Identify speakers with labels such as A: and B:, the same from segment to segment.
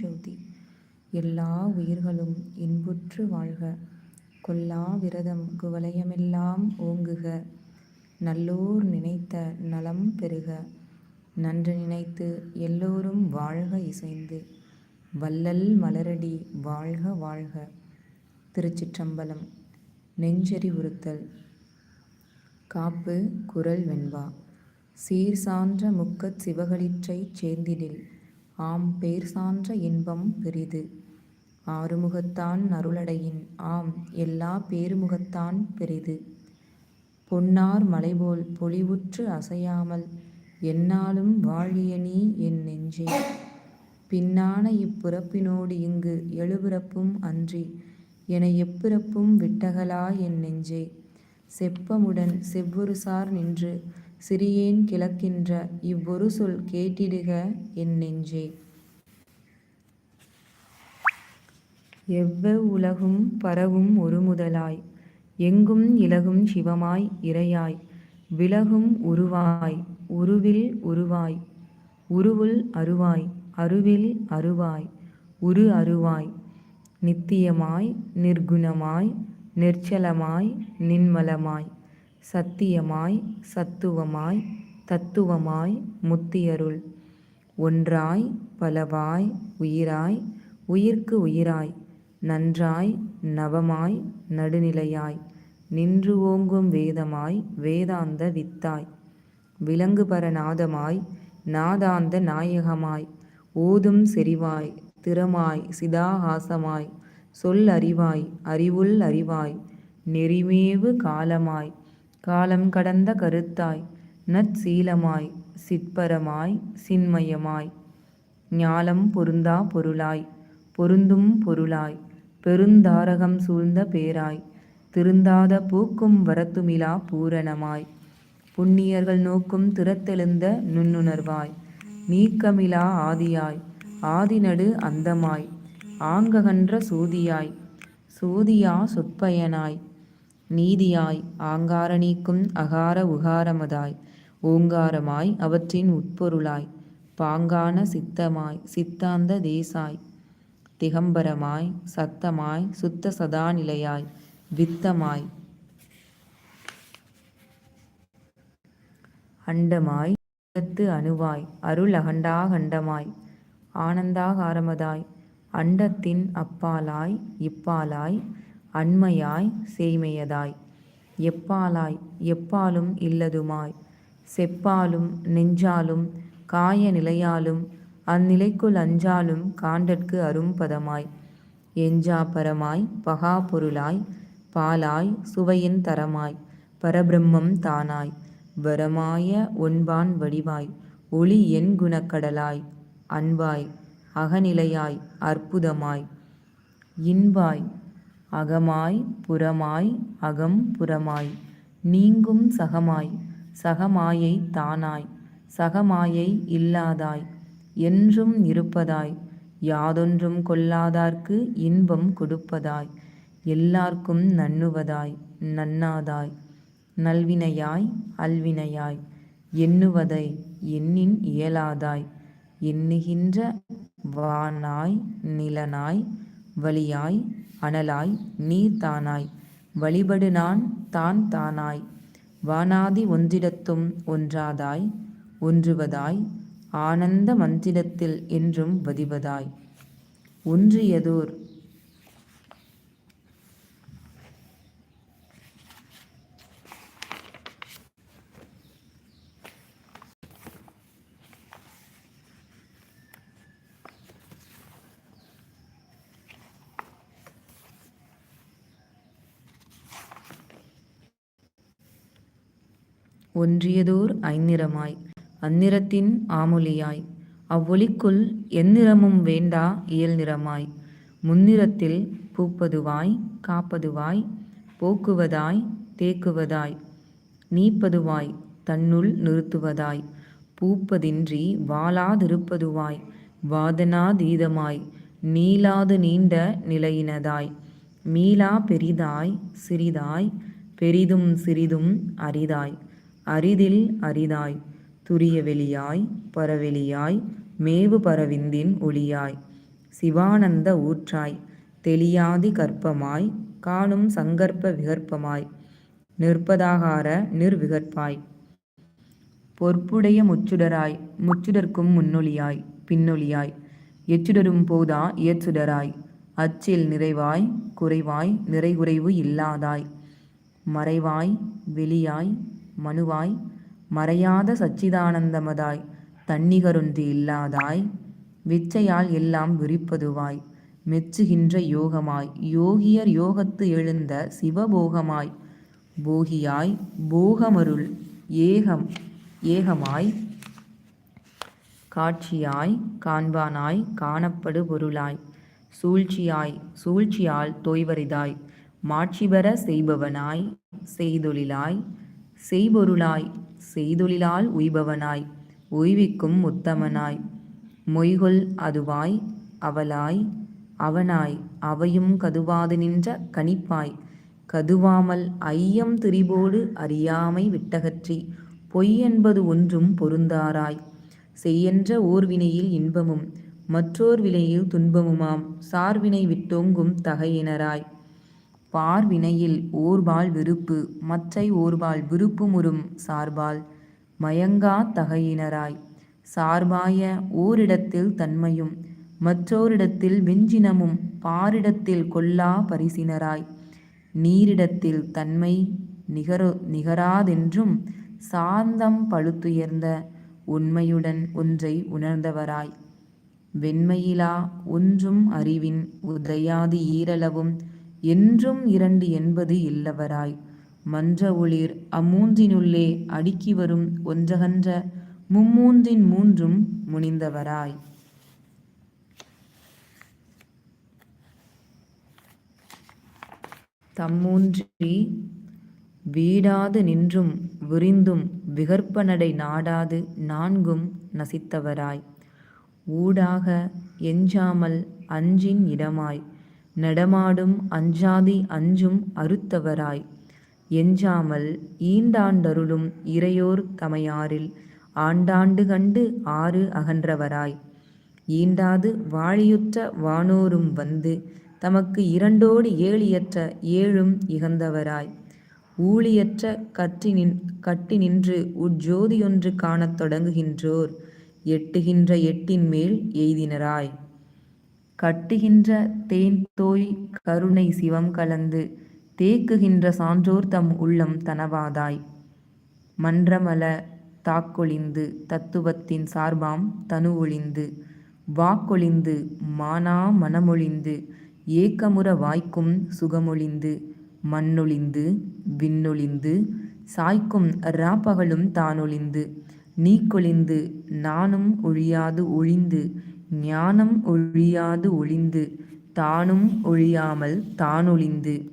A: ஜோதி எல்லா உயிர்களும் இன்புற்று வாழ்க. கொல்லா விரதம் குவலயமெல்லாம் ஓங்குக. நல்லோர் நினைத்த நலம் பெறுக. நன்று நினைத்து எல்லோரும் வாழ்க இசைந்து. வள்ளல் மலரடி வாழ்க வாழ்க. திருச்சிற்றம்பலம் நெஞ்செறிவுறுத்தல் காப்பு குரல் வெண்பா. சீர் சான்ற முக்கட் சிவகளிற்றைச் சேர்ந்திடில். ஆம் பேர் சான்ற இன்பம் பெரிது. ஆறுமுகத்தான் அருளடையின். ஆம் எல்லா பேருமுகத்தான் பெரிது. பொன்னார் மலைபோல் பொலிவுற்று அசையாமல் என்னாலும் வாழிய நீ என் நெஞ்சே. பின்னான இப்பிறப்பினோடு இங்கு எழுபிறப்பும் அன்றி என எப்பிறப்பும் விட்டகலா என் நெஞ்சே. செப்பமுடன் செவ்வொருசார் நின்று சிறியேன் கிளக்கின்ற இவ்வொரு சொல் கேட்டிடுக என் நெஞ்சே. எவ்வவுலகும் பரவும் ஒரு முதலாய் எங்கும் இலகும் சிவமாய் இறையாய் விலகும் உருவாய் உருவில் உருவாய் உருவுள் அருவாய் அருவில் அருவாய் உரு அருவாய் நித்தியமாய் நிர்குணமாய் நிர்ச்சலமாய் நின்மலமாய். சத்தியமாய் சத்துவமாய் தத்துவமாய் முத்தியருள். ஒன்றாய் பலவாய் உயிராய் உயிர்க்கு உயிராய் நன்றாய் நவமாய் நடுநிலையாய் நின்று ஓங்கும் வேதமாய் வேதாந்த வித்தாய். விலங்குபர நாதமாய் நாதாந்த நாயகமாய் ஓதும் செறிவாய் திறமாய் சிதாகாசமாய் சொல் அறிவாய் அறிவுள் அறிவாய் நெறிமேவு காலமாய் காலம் கடந்த கருத்தாய் நற்சீலமாய் சிற்பரமாய் சின்மயமாய். ஞாலம் பொருந்தா பொருளாய் பொருந்தும் பொருளாய் பெருந்தாரகம் சூழ்ந்த பேராய் திருந்தாத பூக்கும் வரத்துமிலா பூரணமாய். புண்ணியர்கள் நோக்கும் திறத்தெழுந்த நுண்ணுணர்வாய் நீக்கமிலா ஆதியாய் ஆதிநடு அந்தமாய் ஆங்ககன்ற சூதியாய் சூதியா சொற்பயனாய் நீதியாய் ஆங்கார நீக்கும் அகார உகாரமதாய் ஓங்காரமாய் அவற்றின் உட்பொருளாய் பாங்கான சித்தமாய் சித்தாந்த தேசாய் திகம்பரமாய் சத்தமாய் சுத்த சதாநிலையாய் வித்தமாய். அண்டமாய் அகத்து அணுவாய் அருள் அகண்டாகண்டமாய் ஆனந்தாகாரமதாய் அண்டத்தின் அப்பாலாய் இப்பாலாய் அண்மையாய் சேய்மையதாய். எப்பாலாய் எப்பாலும் இல்லதுமாய். செப்பாலும் நெஞ்சாலும் காய நிலையாலும் அந்நிலைக்குள் அஞ்சாலும் காண்டற்கு அரும்பதமாய். எஞ்சாபரமாய் பகா பொருளாய் பாலாய் சுவையின் தரமாய். பரபிரம்மம் தானாய். வரமாய ஒன்பான் வடிவாய். ஒளி என் குணக்கடலாய். அன்பாய் அகநிலையாய் அற்புதமாய். இன்பாய் அகமாய் புறமாய் அகம் புறமாய். நீங்கும் சகமாய் சகமாயை தானாய் சகமாயை இல்லாதாய். என்றும் இருப்பதாய் யாதொன்றும் கொள்ளாதார்க்கு இன்பம் கொடுப்பதாய். எல்லார்க்கும் நண்ணுவதாய் நன்னாதாய். நல்வினையாய் அல்வினையாய். எண்ணுவதை எண்ணின் இயலாதாய். எண்ணுகின்ற வானாய் நிலனாய் வழியாய் அனலாய் நீர்தானாய் வழிபடு நான் தான் தானாய். வானாதி ஒன்றிடத்தும் ஒன்றாதாய் ஒன்றுவதாய். ஆனந்த மந்திரத்தில் என்றும் வதிவதாய். ஒன்றியதோர் ஒன்றியதோர் ஐந்நிறமாய் அந்நிறத்தின் ஆமொழியாய். அவ்வொளிக்குள் எந்நிறமும் வேண்டா இயல் நிறமாய். முன்னிறத்தில் பூப்பதுவாய் காப்பதுவாய் போக்குவதாய் தேக்குவதாய். நீப்பதுவாய் தன்னுள் நிறுத்துவதாய். பூப்பதின்றி வாழாதிருப்பதுவாய் வாதனாதீதமாய் நீளாது நீண்ட நிலையினதாய். மீளா பெரிதாய் சிறிதாய் பெரிதும் சிறிதும் அரிதாய். அரிதில் அரிதாய் துரிய வெளியாய் பரவெளியாய் மேவு பரவிந்தின் ஒளியாய். சிவானந்த ஊற்றாய் தெளியாதி கற்பமாய் காணும் சங்கற்ப விகற்பமாய். நிற்பதாகார நிர்விகற்பாய் பொற்புடைய முச்சுடராய் முச்சுடர்க்கும் முன்னொழியாய் பின்னொழியாய் எச்சுடரும் போதா இயற்சுடராய் அச்சில் நிறைவாய் குறைவாய் நிறைகுறைவு இல்லாதாய். மறைவாய் வெளியாய் மனுவாய் மறையாத சச்சிதானந்தமதாய் தன்னிகரொன்று இல்லாதாய் விச்சையால் எல்லாம் விரிப்பதுவாய் மெச்சுகின்ற யோகமாய் யோகியர் யோகத்து எழுந்த சிவபோகமாய் போகியாய் போகமருள் ஏகம் ஏகமாய் காட்சியாய் காண்பானாய் காணப்படு பொருளாய் சூழ்ச்சியாய் சூழ்ச்சியால் தோய்வறிதாய் மாட்சிபெற செய்பவனாய் செய்தொழிலாய் செய்பொருளாய் செய்தொழிலால் உய்பவனாய் உய்விக்கும் உத்தமனாய். மொய்கொள் அதுவாய் அவளாய் அவனாய் அவையும் கதுவாது நின்ற கணிப்பாய். கதுவாமல் ஐயம் திரிபோடு அறியாமை விட்டகற்றி பொய் என்பது ஒன்றும் பொருந்தாராய். செய்யென்ற ஓர் வினையில் இன்பமும் மற்றோர் வினையில் துன்பமுமாம். சார்வினை விட்டோங்கும் தகையினராய். பார்வினையில் ஓர்பால் விருப்பு மற்றை ஓர்பால் விருப்புமுறும் சார்பால் மயங்கா தகையினராய். சார்பாய ஓரிடத்தில் தன்மையும் மற்றோரிடத்தில் வெஞ்சினமும் பாரிடத்தில் கொல்லா பரிசினராய். நீரிடத்தில் தன்மை நிகரோ நிகராதென்றும் சாந்தம் பழுத்துயர்ந்த உண்மையுடன் ஒன்றை உணர்ந்தவராய். வெண்மையிலா ஒன்றும் அறிவின் உதயாது ஈரளவும் என்றும் இரண்டு என்பது இல்லவராய். மன்ற ஒளிர் அம்மூன்றினுள்ளே அடுக்கி வரும் ஒன்றகன்ற மும்மூன்றின் மூன்றும் முனிந்தவராய். தம்மூன்றி வீடாது நின்றும் விரிந்தும் விகற்பனடை நாடாது நான்கும் நசித்தவராய். ஊடாக எஞ்சாமல் அஞ்சின் இடமாய். நடமாடும் அஞ்சாதி அஞ்சும் அறுத்தவராய். எஞ்சாமல் ஈண்டாண்டருளும் இறையோர் தமையாரில் ஆண்டாண்டு கண்டு ஆறு அகன்றவராய். ஈண்டாது வாழியுற்ற வானோரும் வந்து தமக்கு இரண்டோடு ஏழியற்ற ஏழும் இகந்தவராய். ஊழியற்ற கற்றி நின் கட்டி நின்று உஜ்ஜோதியொன்று காணத் தொடங்குகின்றோர் எட்டுகின்ற எட்டின் மேல் எய்தினராய். கட்டுகின்ற தேன் தோய் கருணை சிவம் கலந்து தேக்குகின்ற சான்றோர் தம் உள்ளம் தனவாதாய். மன்றமல தாக்கொழிந்து தத்துவத்தின் சார்பாம் தனு ஒளிந்து வாக்கொழிந்து மானா மனமொழிந்து ஏக்கமுற வாய்க்கும் சுகமொழிந்து மண்ணொழிந்து விண்ணொழிந்து சாய்க்கும் ராப்பகலும் தானொழிந்து நீக்கொழிந்து நானும் ஒழியாது ஒழிந்து ஞானம் ஒழியாது ஒளிந்து தானும் ஒழியாமல் தானொழிந்து.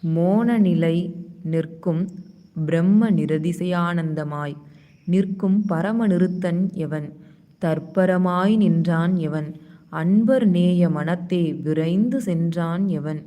A: மோன நிலை நிற்கும் பிரம்ம நிரதிசயானந்தமாய் நிற்கும் பரம நிறுத்தன் எவன்? தற்பரமாய் நின்றான் எவன்? அன்பர் நேய மனத்தே விரைந்து சென்றான் எவன்?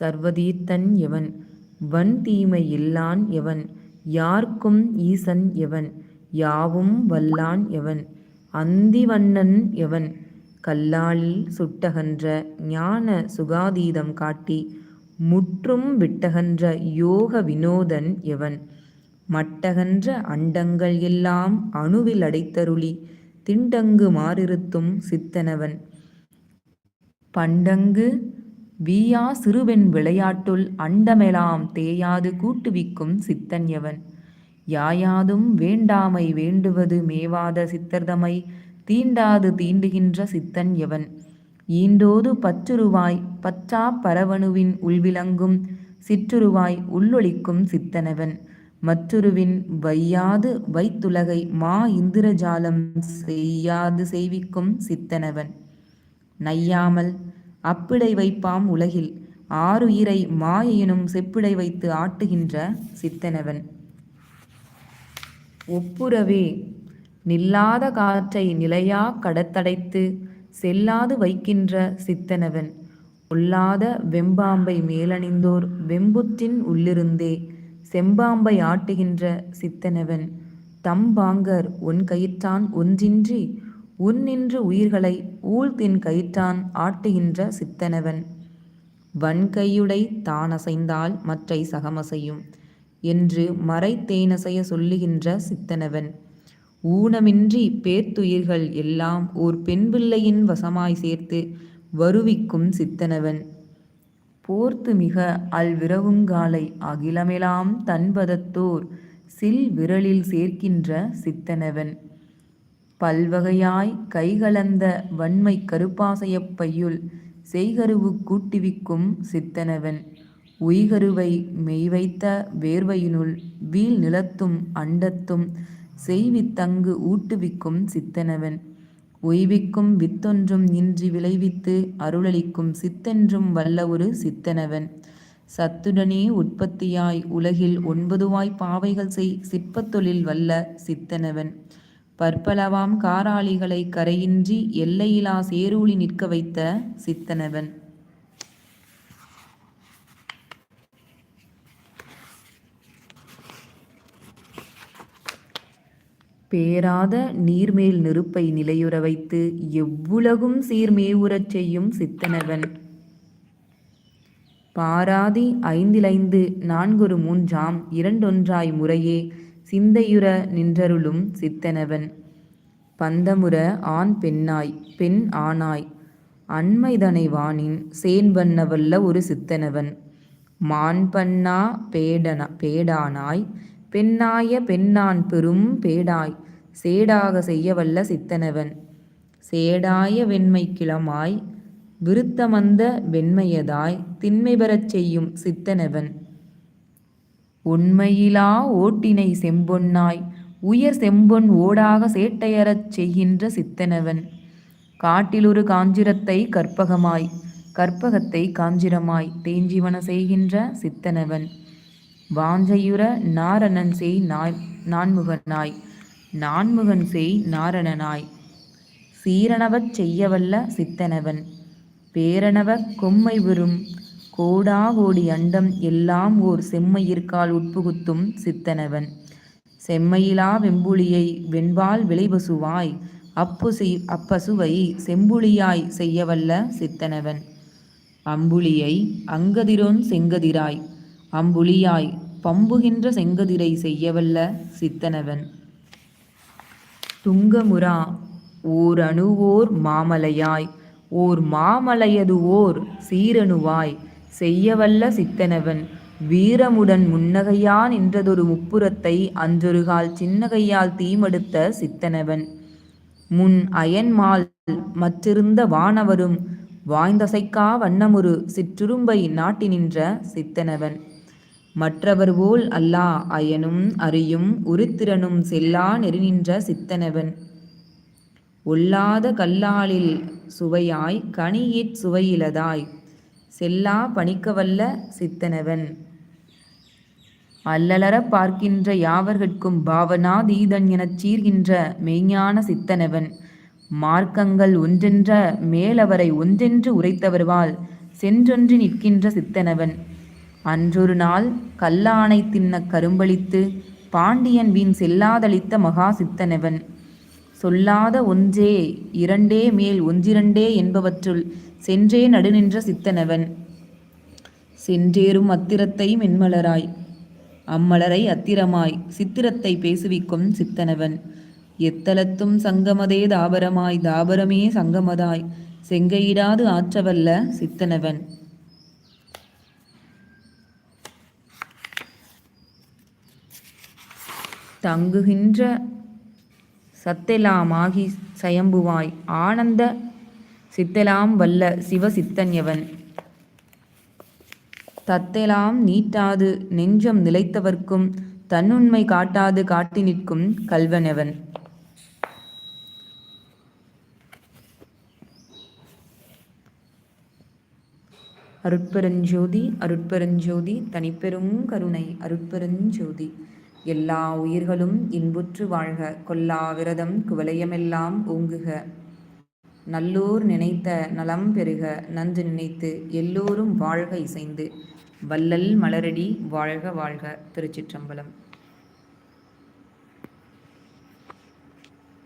A: சர்வதீத்தன் எவன்? வன் தீமை இல்லான் எவன்? யார்க்கும் ஈசன் எவன்? யாவும் வல்லான் எவன்? அந்திவண்ணன் எவன்? கல்லாலில் சுட்டகன்ற ஞான சுகாதீதம் காட்டி முற்றும் விட்டகன்ற யோக வினோதன் எவன்? மட்டகன்ற அண்டங்கள் எல்லாம் அணுவில் அடைத்தருளி திண்டங்கு மாறிருத்தும் சித்தனவன். பண்டங்கு வீயா சிறுவெண் விளையாட்டுள் அண்டமெலாம் தேயாது கூட்டுவிக்கும் சித்தன் எவன்? யாயாதும் வேண்டாமை வேண்டுவது மேவாத சித்தர்தமை தீண்டாது தீண்டுகின்ற சித்தன் எவன்? ஈண்டோது பற்றுருவாய் பச்சா பரவணுவின் உள்விளங்கும் சிற்றுருவாய் உள்ளொளிக்கும் சித்தனவன். மற்றொருவின் வையாது வைத்துலகை மா இந்திரஜாலம் செய்யாது செய்விக்கும் சித்தனவன். நையாமல் அப்பிடை வைப்பாம் உலகில் ஆறுயிரை மாயெனும் செப்பிடை வைத்து ஆட்டுகின்ற சித்தனவன். ஒப்புரவே. நில்லாத காற்றை நிலையா கடத்தடைத்து செல்லாது வைக்கின்ற சித்தனவன். ஒல்லாத வெம்பாம்பை மேலணிந்தோர் வெம்புற்றின் உள்ளிருந்தே செம்பாம்பை ஆட்டுகின்ற சித்தனவன். தம்பாங்கர் உன் கயிற்றான் ஒன்றின்றி உன்னின்று உயிர்களை ஊழ்தின் கயிற்றான் ஆட்டுகின்ற சித்தனவன். வன்கையுடை தானசைந்தால் மற்றை சகமசையும். என்று மறைத்தேனசைய சொல்லுகின்ற சித்தனவன். ஊனமின்றி பேர்த்துயிர்கள் எல்லாம் ஓர் பெண் பிள்ளையின் வசமாய் சேர்த்து வருவிக்கும் சித்தனவன். போர்த்து மிக அல்விரவுங்காலை அகிலமெலாம் தன்பதத்தோர் சில் விரலில் சேர்க்கின்ற சித்தனவன். பல்வகையாய் கைகலந்த வன்மை கருப்பாசையப் பையுள் செய்கருவு கூட்டுவிக்கும் சித்தனவன். உய்கருவை மெய்வைத்த வேர்வையினுள் வீழ் நிலத்தும் அண்டத்தும் செய்வித்தங்கு ஊட்டுவிக்கும் சித்தனவன். உய்விக்கும் வித்தொன்றும் இன்றி விளைவித்து அருளளிக்கும் சித்தென்றும் வல்ல ஒரு சித்தனவன். சத்துடனே உற்பத்தியாய் உலகில் ஒன்பதுவாய் பாவைகள் செய் சிற்பத்தொழில் வல்ல சித்தனவன். பற்பலவாம் காராளிகளை கரையின்றி எல்லையிலா சேரூழி நிற்க வைத்த சித்தனவன். பேராத நீர்மேல் நெருப்பை நிலையுற வைத்து எவ்வுலகும் சீர்மேவுறச் செய்யும் சித்தனவன். பாராதி ஐந்திலைந்து நான்கொரு மூன்றாம் இரண்டொன்றாய் முறையே சிந்தையுற நின்றருளும் சித்தனவன். பந்தமுற ஆண் பெண்ணாய் பெண் ஆனாய் அண்மைதனை வானின் சேன்பண்ண ஒரு சித்தனவன். மான்பண்ணா பேடன பேடானாய் பெண்ணாய பெண்ணான் பெரும் பேடாய் சேடாக செய்யவல்ல சித்தனவன். சேடாய வெண்மை கிளமாய் விருத்தமந்த வெண்மையதாய் திண்மை பெறச் செய்யும் சித்தனவன். உண்மையிலா ஓட்டினை செம்பொன்னாய் உயர் செம்பொன் ஓடாக சேட்டையறச் செய்கின்ற சித்தனவன். காட்டிலொரு காஞ்சிரத்தை கற்பகமாய் கற்பகத்தை காஞ்சிரமாய் தேஞ்சிவன செய்கின்ற சித்தனவன். வாஞ்சையுற நாரணன் செய் நாய் நான்முகனாய். நான்முகன் செய் நாரணனாய். சீரணவச் செய்யவல்ல சித்தனவன். பேரணவ கொம்மை விரும் கோடாகோடி அண்டம் எல்லாம் ஓர் செம்மையிற்கால் உட்புகுத்தும் சித்தனவன். செம்மையிலா வெம்புலியை வெண்பால் விளைபசுவாய். அப்பு செய் அப்பசுவை செம்புலியாய் செய்யவல்ல சித்தனவன். அம்புலியை அங்கதிரோன் செங்கதிராய். அம்புலியாய் பம்புகின்ற செங்கதிரை செய்யவல்ல சித்தனவன். துங்கமுரா ஓர் அணுவோர் மாமலையாய் ஓர் மாமலையது ஓர் சீரணுவாய் செய்யவல்ல சித்தனவன். வீரமுடன் முன்னகையா நின்றதொரு முப்புறத்தை அன்றொருகால் சின்னகையால் தீமடுத்த சித்தனவன். முன் அயன்மால் மற்றிருந்த வானவரும் வாய்ந்தசைக்கா வண்ணமுரு சிற்றுரும்பை நாட்டி நின்ற சித்தனவன். மற்றவர் போல் அல்லா அயனும் அறியும் உருத்திரனும் செல்லா நெறிநின்ற சித்தனவன். ஒல்லாத கல்லாலில் சுவையாய் கனியிற் சுவையிலதாய் செல்லா பணிக்கவல்ல சித்தனவன். அல்லலறப் பார்க்கின்ற யாவர்கட்கும் பாவனாதீதன் எனச் சீர்கின்ற மெய்ஞான சித்தனவன். மார்க்கங்கள் ஒன்றென்ற மேலவரை ஒன்றென்று உரைத்தவர்வால் சென்றொன்று நிற்கின்ற சித்தனவன். அன்றொரு நாள் கல்லானை தின்ன கரும்பளித்து பாண்டியன் வீண் செல்லாதளித்த மகா சித்தனவன். சொல்லாத ஒன்றே இரண்டே மேல் ஒன்றிரண்டே என்பவற்றுள் சென்றே நடுநின்ற சித்தனவன். சென்றேறும் அத்திரத்தை மென்மலராய் அம்மலரை அத்திரமாய் சித்திரத்தை பேசுவிக்கும் சித்தனவன். எத்தலத்தும் சங்கமதே தாபரமாய் தாபரமே சங்கமதாய் செங்கையிடாது ஆற்றவல்ல சித்தனவன். தங்குகின்ற சத்தெலாமாகி சயம்புவாய். ஆனந்த சித்தெலாம் வல்ல சிவசித்தன்யவன். தத்தெலாம் நீட்டாது நெஞ்சம் நிலைத்தவர்க்கும் தன்னுண்மை காட்டாது காட்டி நிற்கும் கல்வனவன். அருட்பெருஞ்சோதி அருட்பெருஞ்சோதி தனிப்பெரும் கருணை அருட்பெருஞ்சோதி. எல்லா உயிர்களும் இன்புற்று வாழ்க. கொல்லா விரதம் குவலயமெல்லாம் ஓங்குக. நல்லூர் நினைத்த நலம் பெருக நன்று நினைத்து எல்லோரும் வாழ்க இசைந்து. வல்லல் மலரடி வாழ்க வாழ்க. திருச்சிற்றம்பலம்.